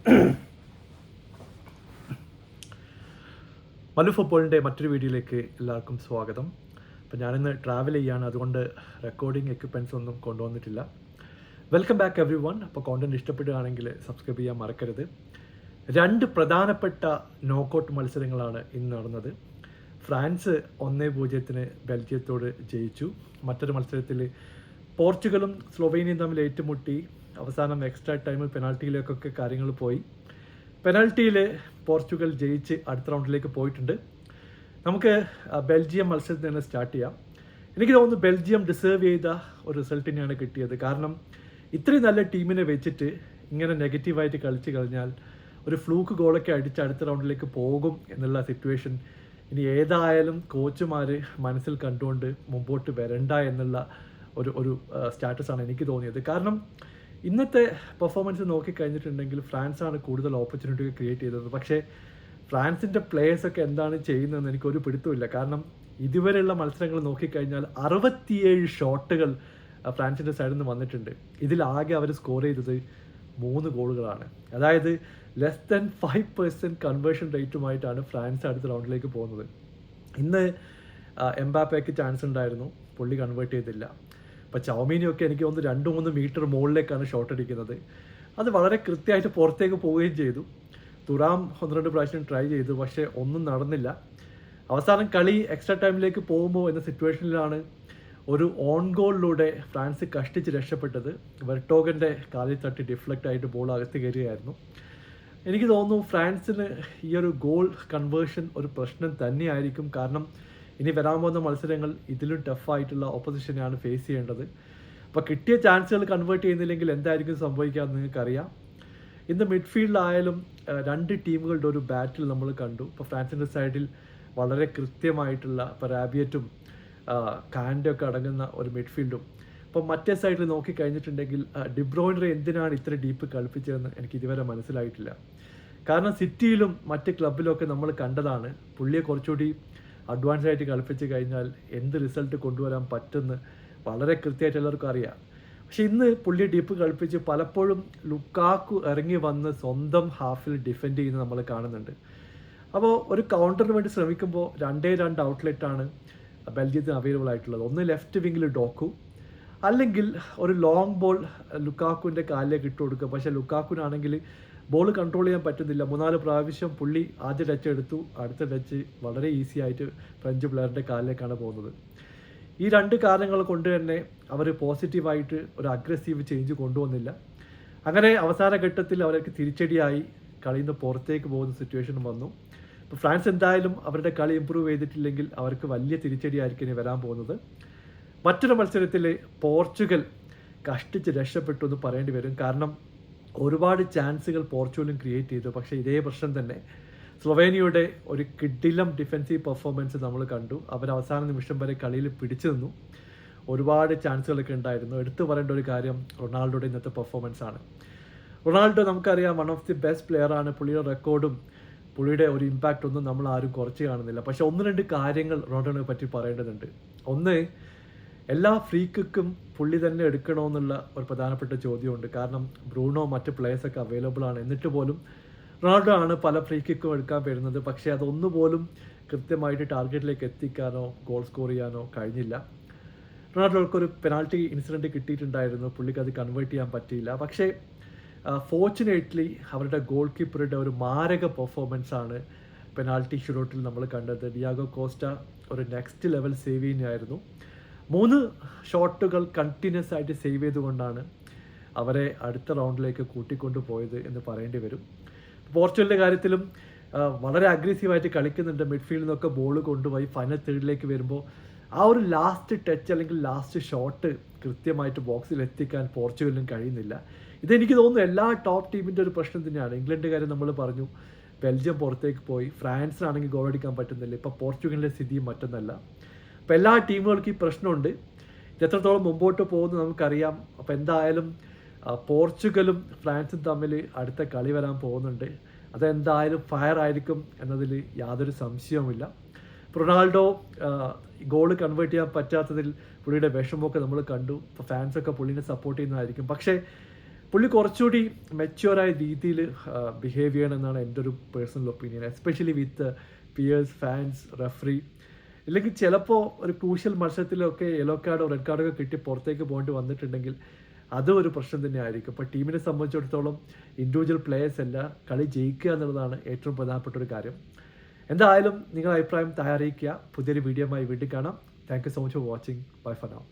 മല്ലു ഫുട്ബോളിന്റെ മറ്റൊരു വീഡിയോയിലേക്ക് എല്ലാവർക്കും സ്വാഗതം. അപ്പം ഞാനിന്ന് ട്രാവൽ ചെയ്യാണ്. അതുകൊണ്ട് റെക്കോർഡിംഗ് എക്യുപ്മെന്റ്സ് ഒന്നും കൊണ്ടുവന്നിട്ടില്ല. വെൽക്കം ബാക്ക് എവറി വൺ അപ്പോൾ കോണ്ടന്റ് ഇഷ്ടപ്പെടുകയാണെങ്കിൽ സബ്സ്ക്രൈബ് ചെയ്യാൻ മറക്കരുത്. രണ്ട് പ്രധാനപ്പെട്ട നോക്കൗട്ട് മത്സരങ്ങളാണ് ഇന്ന് നടന്നത്. ഫ്രാൻസ് ഒന്നേ പൂജ്യത്തിന് ബെൽജിയത്തോട് ജയിച്ചു. മറ്റൊരു മത്സരത്തിൽ പോർച്ചുഗലും സ്ലൊവേനിയയും തമ്മിൽ ഏറ്റുമുട്ടി. അവസാനം എക്സ്ട്രാ ടൈമിൽ പെനാൾട്ടിയിലേക്കൊക്കെ കാര്യങ്ങൾ പോയി. പെനാൾട്ടിയിൽ പോർച്ചുഗൽ ജയിച്ച് അടുത്ത റൗണ്ടിലേക്ക് പോയിട്ടുണ്ട്. നമുക്ക് ബെൽജിയം മത്സരത്തിൽ നിന്ന് സ്റ്റാർട്ട് ചെയ്യാം. എനിക്ക് തോന്നുന്നു ബെൽജിയം ഡിസേർവ് ചെയ്ത ഒരു റിസൾട്ട് തന്നെയാണ് കിട്ടിയത്. കാരണം ഇത്രയും നല്ല ടീമിനെ വെച്ചിട്ട് ഇങ്ങനെ നെഗറ്റീവായിട്ട് കളിച്ച് കഴിഞ്ഞാൽ ഒരു ഫ്ലൂക്ക് ഗോളൊക്കെ അടിച്ച് അടുത്ത റൗണ്ടിലേക്ക് പോകും എന്നുള്ള സിറ്റുവേഷൻ ഇനി ഏതായാലും കോച്ചുമാർ മനസ്സിൽ കണ്ടുകൊണ്ട് മുമ്പോട്ട് വരണ്ട എന്നുള്ള ഒരു ഒരു സ്റ്റാറ്റസാണ് എനിക്ക് തോന്നിയത്. കാരണം ഇന്നത്തെ പെർഫോമൻസ് നോക്കിക്കഴിഞ്ഞിട്ടുണ്ടെങ്കിൽ ഫ്രാൻസാണ് കൂടുതൽ ഓപ്പർച്യൂണിറ്റി ക്രിയേറ്റ് ചെയ്തത്. പക്ഷേ ഫ്രാൻസിന്റെ പ്ലേയേഴ്സൊക്കെ എന്താണ് ചെയ്യുന്നതെന്ന് എനിക്കൊരു പിടുത്തമില്ല കാരണം ഇതുവരെയുള്ള മത്സരങ്ങൾ നോക്കിക്കഴിഞ്ഞാൽ അറുപത്തിയേഴ് ഷോട്ടുകൾ ഫ്രാൻസിന്റെ സൈഡിൽ നിന്ന് വന്നിട്ടുണ്ട്. ഇതിലാകെ അവർ സ്കോർ ചെയ്തത് മൂന്ന് ഗോളുകളാണ്. അതായത് less than five percent conversion റേറ്റുമായിട്ടാണ് France അടുത്ത റൗണ്ടിലേക്ക് പോകുന്നത്. ഇന്ന് എംബാപ്പയ്ക്ക് ചാൻസ് ഉണ്ടായിരുന്നു. പുള്ളി കൺവേർട്ട് ചെയ്തില്ല. ഇപ്പോൾ ചൗമീനൊക്കെ എനിക്ക് ഒന്ന് രണ്ട് മൂന്ന് മീറ്റർ മുകളിലേക്കാണ് ഷോട്ട് അടിക്കുന്നത്. അത് വളരെ കൃത്യമായിട്ട് പുറത്തേക്ക് പോവുകയും ചെയ്തു. തുറാം ഒന്ന് രണ്ട് പ്രാവശ്യം ട്രൈ ചെയ്തു പക്ഷേ ഒന്നും നടന്നില്ല. അവസാനം കളി എക്സ്ട്രാ ടൈമിലേക്ക് പോകുമ്പോൾ എന്ന സിറ്റുവേഷനിലാണ് ഒരു ഓൺ ഗോളിലൂടെ ഫ്രാൻസ് കഷ്ടിച്ച് രക്ഷപ്പെട്ടത്. വെർട്ടോഗന്റെ കാലിൽ തട്ടി ഡിഫ്ലക്റ്റ് ആയിട്ട് ബോൾ അകത്ത് കയറിയായിരുന്നു എനിക്ക് തോന്നുന്നു ഫ്രാൻസിന് ഈ ഒരു ഗോൾ കൺവേർഷൻ ഒരു പ്രശ്നം തന്നെയായിരിക്കും. കാരണം ഇനി വരാൻ പോകുന്ന മത്സരങ്ങൾ ഇതിലും ടഫായിട്ടുള്ള ഓപ്പോസിഷനെയാണ് ഫേസ് ചെയ്യേണ്ടത്. അപ്പോൾ കിട്ടിയ ചാൻസുകൾ കൺവേർട്ട് ചെയ്യുന്നില്ലെങ്കിൽ എന്തായിരിക്കും സംഭവിക്കുക എന്ന് നിങ്ങൾക്കറിയാം ഇന്ന് മിഡ്ഫീൽഡിലായാലും രണ്ട് ടീമുകളുടെ ഒരു ബാറ്റിൽ നമ്മൾ കണ്ടു. ഇപ്പോൾ ഫ്രാൻസിന്റെ സൈഡിൽ വളരെ കൃത്യമായിട്ടുള്ള ഇപ്പോൾ റാബിയറ്റും ഒക്കെ അടങ്ങുന്ന ഒരു മിഡ്ഫീൽഡും ഇപ്പോൾ മറ്റേ സൈഡിൽ നോക്കി കഴിഞ്ഞിട്ടുണ്ടെങ്കിൽ ഡിബ്രോയിനറെ എന്തിനാണ് ഇത്ര ഡീപ്പ് കളിപ്പിച്ചതെന്ന് എനിക്ക് ഇതുവരെ മനസ്സിലായിട്ടില്ല. കാരണം സിറ്റിയിലും മറ്റ് ക്ലബിലും ഒക്കെ നമ്മൾ കണ്ടതാണ്. പുള്ളിയെ കുറച്ചുകൂടി അഡ്വാൻസ് ആയിട്ട് കളിപ്പിച്ച് കഴിഞ്ഞാൽ എന്ത് റിസൾട്ട് കൊണ്ടുവരാൻ പറ്റുമെന്ന് വളരെ കൃത്യമായിട്ട് എല്ലാവർക്കും അറിയാം. പക്ഷെ ഇന്ന് പുള്ളി ഡീപ്പ് കളിപ്പിച്ച് പലപ്പോഴും ലുക്കാക്കു ഇറങ്ങി വന്ന് സ്വന്തം ഹാഫിൽ ഡിഫെൻഡ് ചെയ്യുന്ന നമ്മൾ കാണുന്നുണ്ട്. അപ്പോൾ ഒരു കൗണ്ടറിന് വേണ്ടി ശ്രമിക്കുമ്പോൾ രണ്ടേ രണ്ട് ഔട്ട്ലെറ്റാണ് ബെൽജിയത്തിന് അവൈലബിൾ ആയിട്ടുള്ളത്. ഒന്ന് ലെഫ്റ്റ് വിങ്ങിൽ ഡോക്കു അല്ലെങ്കിൽ ഒരു ലോങ് ബോൾ ലുക്കാക്കുവിന്റെ കാലിലേക്ക് ഇട്ട് കൊടുക്കുക. പക്ഷേ ലുക്കാക്കുവിനാണെങ്കിൽ ബോൾ കൺട്രോൾ ചെയ്യാൻ പറ്റുന്നില്ല. മൂന്നാൽ പ്രാവശ്യം പുള്ളി ആദ്യ ടച്ച് എടുത്തു. അടുത്ത ടച്ച് വളരെ ഈസി ആയിട്ട് ഫ്രഞ്ച് പ്ലെയറിന്റെ കാലിലേക്കാണ് പോകുന്നത്. ഈ രണ്ട് കാരണങ്ങൾ കൊണ്ട് തന്നെ അവർ പോസിറ്റീവായിട്ട് ഒരു അഗ്രസീവ് ചേഞ്ച് കൊണ്ടുവന്നില്ല. അങ്ങനെ അവസാന ഘട്ടത്തിൽ അവർക്ക് തിരിച്ചടിയായി. കളിയിൽ നിന്ന് പുറത്തേക്ക് പോകുന്ന സിറ്റുവേഷൻ വന്നു. ഇപ്പോൾ ഫ്രാൻസ് എന്തായാലും അവരുടെ കളി ഇമ്പ്രൂവ് ചെയ്തിട്ടില്ലെങ്കിൽ അവർക്ക് വലിയ തിരിച്ചടിയായിരിക്കും ഇനി വരാൻ പോകുന്നത്. മറ്റൊരു മത്സരത്തിൽ പോർച്ചുഗൽ കഷ്ടിച്ച് രക്ഷപ്പെട്ടു എന്ന് പറയേണ്ടി വരും. കാരണം ഒരുപാട് ചാൻസുകൾ പോർച്ചുഗലും ക്രിയേറ്റ് ചെയ്തു. പക്ഷേ ഇതേ പ്രശ്നം തന്നെ സ്ലൊവേനിയയുടെ ഒരു കിഡിലം ഡിഫൻസീവ് പെർഫോമൻസ് നമ്മൾ കണ്ടു. അവർ അവസാന നിമിഷം വരെ കളിയിൽ പിടിച്ചു നിന്നു. ഒരുപാട് ചാൻസുകളൊക്കെ ഉണ്ടായിരുന്നു. എടുത്തു പറയേണ്ട ഒരു കാര്യം റൊണാൾഡോയുടെ ഇന്നത്തെ പെർഫോമൻസ് ആണ്. റൊണാൾഡോ നമുക്കറിയാം one of the best player ആണ്. പുള്ളിയുടെ റെക്കോർഡും പുള്ളിയുടെ ഒരു ഇമ്പാക്റ്റ് ഒന്നും നമ്മൾ ആരും കുറച്ച് കാണുന്നില്ല. പക്ഷെ ഒന്ന് രണ്ട് കാര്യങ്ങൾ റൊണാൾഡോയെ പറ്റി പറയേണ്ടതുണ്ട്. ഒന്ന് എല്ലാ ഫ്രീ കിക്കും പുള്ളി തന്നെ എടുക്കണമെന്നുള്ള ഒരു പ്രധാനപ്പെട്ട ചോദ്യമുണ്ട്. കാരണം ബ്രൂണോ മറ്റ് പ്ലേയേഴ്സൊക്കെ അവൈലബിൾ ആണ്. എന്നിട്ട് പോലും റൊണാൾഡോ ആണ് പല ഫ്രീ കിക്കും എടുക്കാൻ വരുന്നത്. പക്ഷേ അതൊന്നുപോലും കൃത്യമായിട്ട് ടാർഗറ്റിലേക്ക് എത്തിക്കാനോ ഗോൾ സ്കോർ ചെയ്യാനോ കഴിഞ്ഞില്ല. റൊണാൾഡോക്ക് ഒരു പെനാൾട്ടി ഇൻസിഡന്റ് കിട്ടിയിട്ടുണ്ടായിരുന്നു. പുള്ളിക്ക് അത് കൺവേർട്ട് ചെയ്യാൻ പറ്റിയില്ല. പക്ഷേ ഫോർച്ചുനേറ്റ്ലി അവരുടെ ഗോൾ കീപ്പറുടെ ഒരു മാരക പെർഫോമൻസ് ആണ് പെനാൾട്ടി ഷൂട്ടൗട്ടിൽ നമ്മൾ കണ്ടത്. ഡിയാഗോ കോസ്റ്റ ഒരു നെക്സ്റ്റ് ലെവൽ സേവ് ചെയ്യുന്നതായിരുന്നു. മൂന്ന് ഷോട്ടുകൾ കണ്ടിന്യൂസ് ആയിട്ട് സേവ് ചെയ്തുകൊണ്ടാണ് അവരെ അടുത്ത റൗണ്ടിലേക്ക് കൂട്ടിക്കൊണ്ടു പോയത് എന്ന് പറയേണ്ടി വരും. പോർച്ചുഗലിന്റെ കാര്യത്തിലും വളരെ അഗ്രസീവായിട്ട് കളിക്കുന്നുണ്ട്. മിഡ്ഫീൽഡിൽ നിന്നൊക്കെ ബോൾ കൊണ്ടുപോയി ഫൈനൽ തേർഡിലേക്ക് വരുമ്പോൾ ആ ഒരു ലാസ്റ്റ് ടച്ച് അല്ലെങ്കിൽ ലാസ്റ്റ് ഷോട്ട് കൃത്യമായിട്ട് ബോക്സിൽ എത്തിക്കാൻ പോർച്ചുഗലിനും കഴിയുന്നില്ല. ഇതെനിക്ക് തോന്നുന്നു എല്ലാ ടോപ്പ് ടീമിന്റെ ഒരു പ്രശ്നം തന്നെയാണ്. ഇംഗ്ലണ്ട് കാര്യം നമ്മൾ പറഞ്ഞു. ബെൽജിയം പുറത്തേക്ക് പോയി. ഫ്രാൻസിനാണെങ്കിൽ ഗോൾ അടിക്കാൻ പറ്റുന്നില്ല. ഇപ്പോൾ പോർച്ചുഗലിന്റെ സ്ഥിതി മറ്റൊന്നല്ല. അപ്പോൾ എല്ലാ ടീമുകൾക്കും ഈ പ്രശ്നമുണ്ട്. ഇത് എത്രത്തോളം മുമ്പോട്ട് പോകുന്നു നമുക്കറിയാം. അപ്പോൾ എന്തായാലും പോർച്ചുഗലും ഫ്രാൻസും തമ്മിൽ അടുത്ത കളി വരാൻ പോകുന്നുണ്ട്. അതെന്തായാലും ഫയർ ആയിരിക്കും എന്നതിൽ യാതൊരു സംശയവുമില്ല. റൊണാൾഡോ ഗോൾ കൺവേർട്ട് ചെയ്യാൻ പറ്റാത്തതിൽ പുള്ളിയുടെ വിഷമമൊക്കെ നമ്മൾ കണ്ടു. ഇപ്പോൾ ഫാൻസൊക്കെ പുള്ളിനെ സപ്പോർട്ട് ചെയ്യുന്നതായിരിക്കും. പക്ഷേ പുള്ളി കുറച്ചുകൂടി മെച്യൂറായ രീതിയിൽ ബിഹേവ് ചെയ്യണമെന്നാണ് എന്റെ ഒരു personal opinion especially with peers fans referee ഇല്ലെങ്കിൽ ചിലപ്പോൾ ഒരു ക്രൂഷ്യൽ മത്സരത്തിലൊക്കെ യെല്ലോ കാർഡോ റെഡ് കാർഡോ ഒക്കെ കിട്ടി പുറത്തേക്ക് പോകേണ്ടി വന്നിട്ടുണ്ടെങ്കിൽ അതും ഒരു പ്രശ്നം തന്നെയായിരിക്കും. ഇപ്പോൾ ടീമിനെ സംബന്ധിച്ചിടത്തോളം ഇൻഡിവിജ്വൽ പ്ലേയേഴ്സ് അല്ല കളി ജയിക്കുക എന്നുള്ളതാണ് ഏറ്റവും പ്രധാനപ്പെട്ട ഒരു കാര്യം. എന്തായാലും നിങ്ങൾ അഭിപ്രായം തയ്യാറിയിക്കുക പുതിയൊരു വീഡിയോയുമായി വീട്ടിൽ കാണാം. Thank you so much for watching bye for now